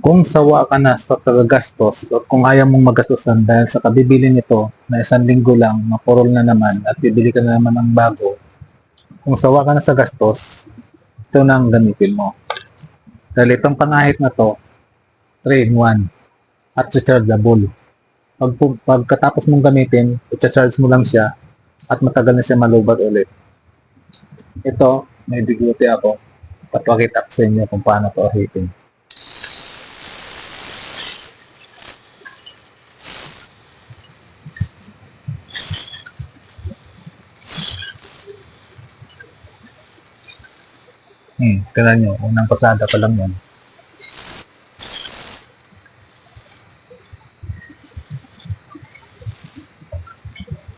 Kung sawa ka na sa tagagastos at kung ayaw mong magastusan dahil sa kabibili nito na isang linggo lang, mapurol na naman at bibili ka na naman ng bago, kung sawa ka na sa gastos, ito na ang gamitin mo. Dahil itong pangahit na to, 3 in 1 at rechargeable. Pag, pagkatapos mong gamitin, i-charge mo lang siya at matagal na siya malubat ulit. Ito, may biguti ako. Papakita ko sa inyo kung paano to ahitin. Hmm, tignan nyo, unang pasada pa lang yan.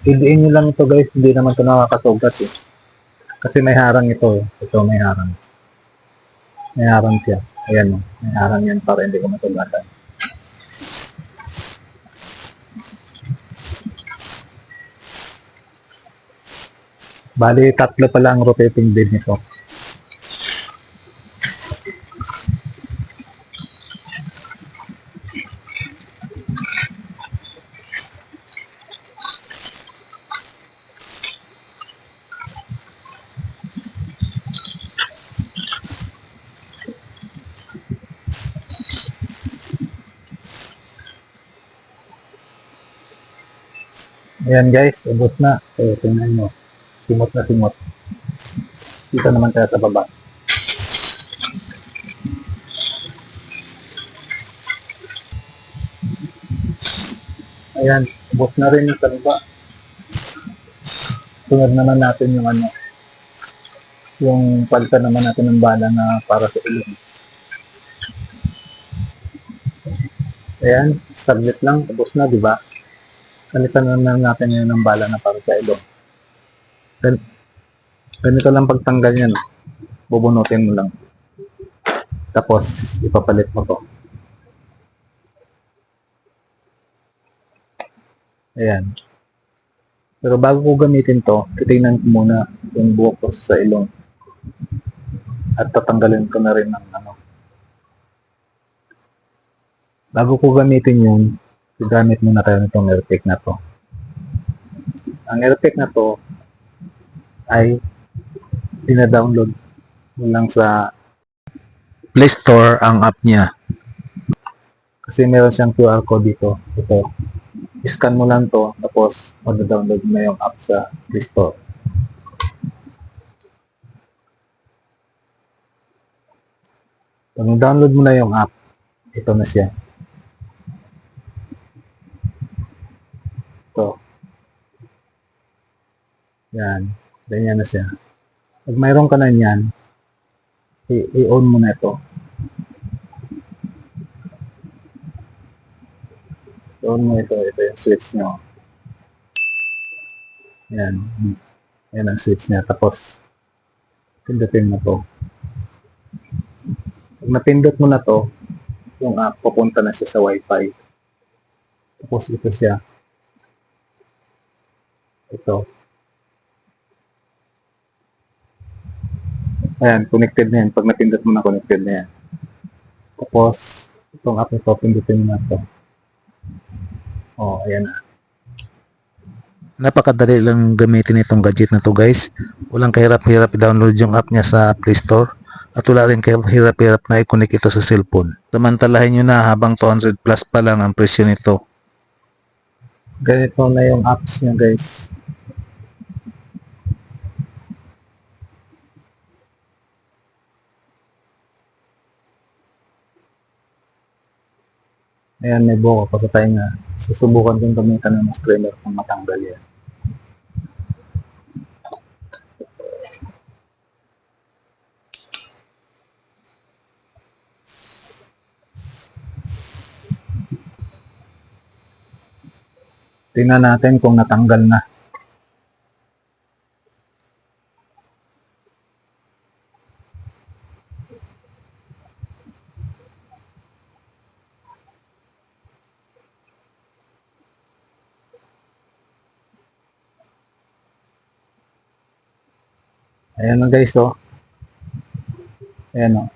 Idiin nyo lang ito guys, hindi naman ito nakakasugat eh. Kasi may harang ito eh. Ito may harang. May harang siya. Ayan o, may harang yan para hindi ko masugatan. Bali, tatlo pala ang rotating blade nito. Ayan guys, ubos na. So, tingnan nyo. Simot na simot. Dito naman tayo sa baba. Ayan, ubos na rin yung sa baba. Sunod naman natin yung ano, yung palitan naman natin ng bala na para sa ilong. Ayan, saglit lang, ubos na, di ba? Palitan na lang natin yun ng bala na para sa ilong. Gan ganito lang pagtanggal yan. Bubunutin mo lang. Tapos, ipapalit mo to. Ayan. Pero bago ko gamitin to, titignan ko muna yung buhok ko sa ilong. At tatanggalin ko na rin ng ano. Bago ko gamitin yun, gagamit muna tayo nitong airpick na to. Ang airpick na to ay dina-download mo lang sa Play Store ang app niya. Kasi meron siyang QR code dito. Ito. Scan mo lang to tapos mag-download mo na yung app sa Play Store. Pag download mo na yung app, ito na siya. Ito. Yan. Ganyan na siya. Pag mayroon ka na niyan, i-on mo na ito. I-on mo ito. Ito yung switch nyo. Yan. Yan ang switch niya. Tapos, pindutin mo to. Pag napindot mo na to, yung app, pupunta na siya sa wifi. Tapos ito siya. Ito. Ayan, connected na yan. Pag napindot mo na, connected na yan. Tapos, itong app ito, pindutin mo na ito. Oh, ayan na. Napakadali lang gamitin itong gadget na to guys. Walang kahirap-hirap i-download yung app niya sa Play Store. At wala rin kahirap-hirap na i-connect ito sa cellphone. Samantalahin nyo na habang 200 plus pa lang ang presyo nito. Ganito na yung apps niya guys. Ayan, may buko pa sa tayo na susubukan kong gamitan ng streamer kung matanggal yan. Tingnan natin kung natanggal na. Ayan na guys, oh. Ayan, oh.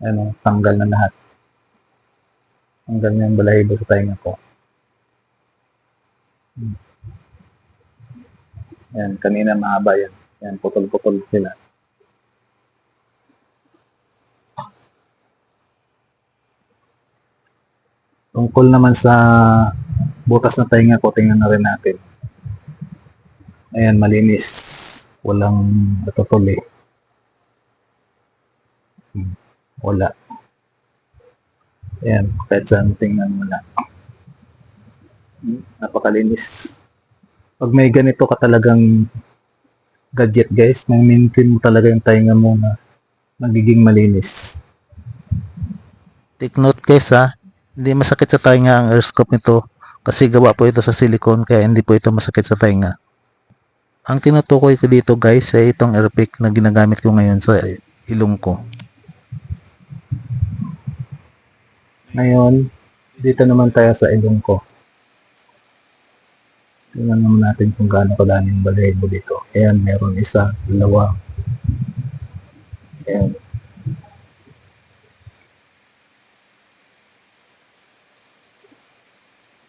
ano, tanggal na lahat. Tanggal na yung balahibo sa tainga ko. Hmm. Yan, kanina mahaba yan. Yan, putol-putol sila. Tungkol naman sa butas na tainga ko, tingnan na rin natin. Ayan, malinis. Walang natutuli. Hmm, Wala. Ayan, kahit saan tingnan mo na. Hmm, Napakalinis. Pag may ganito ka talagang gadget guys, nang maintain mo talaga yung tainga mo na magiging malinis. Take note guys ha, hindi masakit sa tainga ang airscope nito kasi gawa po ito sa silicone kaya hindi po ito masakit sa tainga. Ang tinutukoy ko dito guys ay itong airpick na ginagamit ko ngayon sa ilong ko. Ngayon, dito naman tayo sa ilong ko. Tingnan naman natin kung gaano kadami yung balahibo dito. Ayan, meron isa, dalawa. Ayan.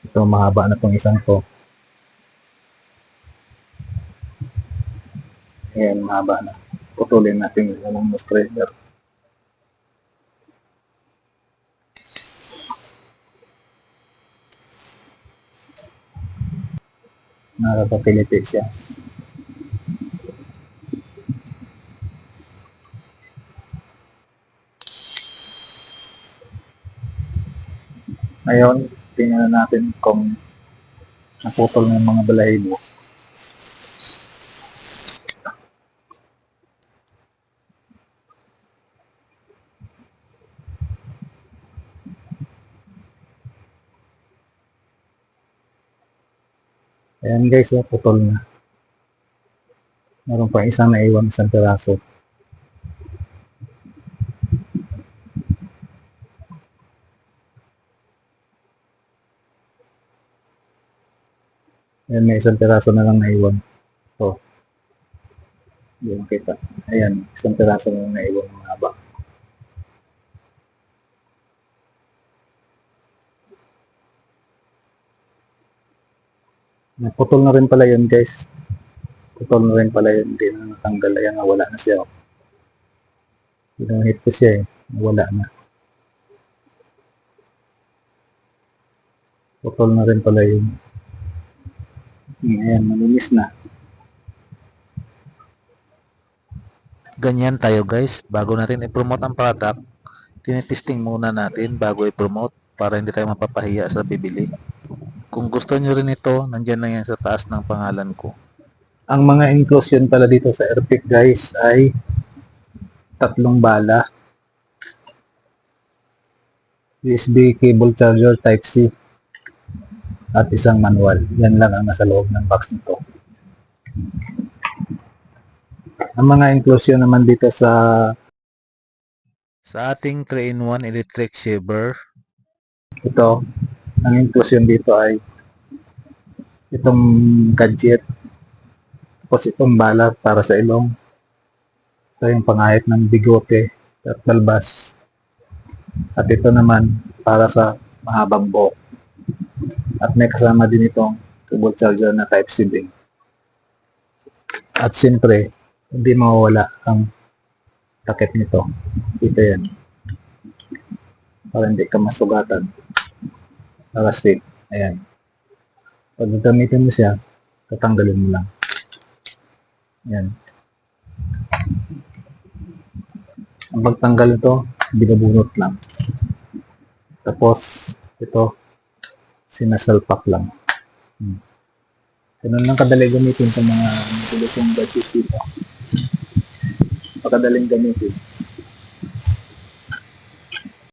Ito, mahaba na tong isang to. Ayan, mahaba na. Putulin natin yung straighter. Nakakapiliti siya. Ngayon, tingnan natin kung naputol ng mga balahibo. Ayan guys, oh, putol na. Meron pa isang naiwan isang piraso. Ayan, may isang piraso na lang naiwan. So, hindi mo kita. Ayan, isang piraso na lang naiwan ng. Naputol na rin pala yun guys. Putol na rin pala yun. Hindi na natanggal. Ayan, nawala na siya. oh. Pinahit ko siya eh. Nawala na. Putol na rin pala yun. Ayan, malinis na. Ganyan tayo guys, bago natin i-promote ang product, tinitesting muna natin bago i-promote para hindi tayo mapapahiya sa bibili. Kung gusto nyo rin ito, nandyan lang yan sa taas ng pangalan ko. Ang mga inclusion pala dito sa Airpic guys ay tatlong bala. USB cable charger type C at isang manual. Yan lang ang nasa loob ng box nito. Ang mga inclusion naman dito sa Sa ating 3-in-1 electric shaver, ito, ang inclusion dito ay itong gadget tapos itong bala para sa ilong. Ito yung pangahit ng bigote at balbas at ito naman para sa mahabang buhok. At may kasama din itong cable charger na type C din. At siyempre hindi mawawala ang takip nito. Ito yan. Para hindi ka masugatan para safe. Ayan. Pag gagamitin mo siya, tatanggalin mo lang. Ayan. Ang pagtanggal ito, binubunot lang. Tapos, ito, sinasalpak lang. Hmm. Ganun lang kadali gamitin sa mga matulis yung gadget dito. Pakadaling gamitin.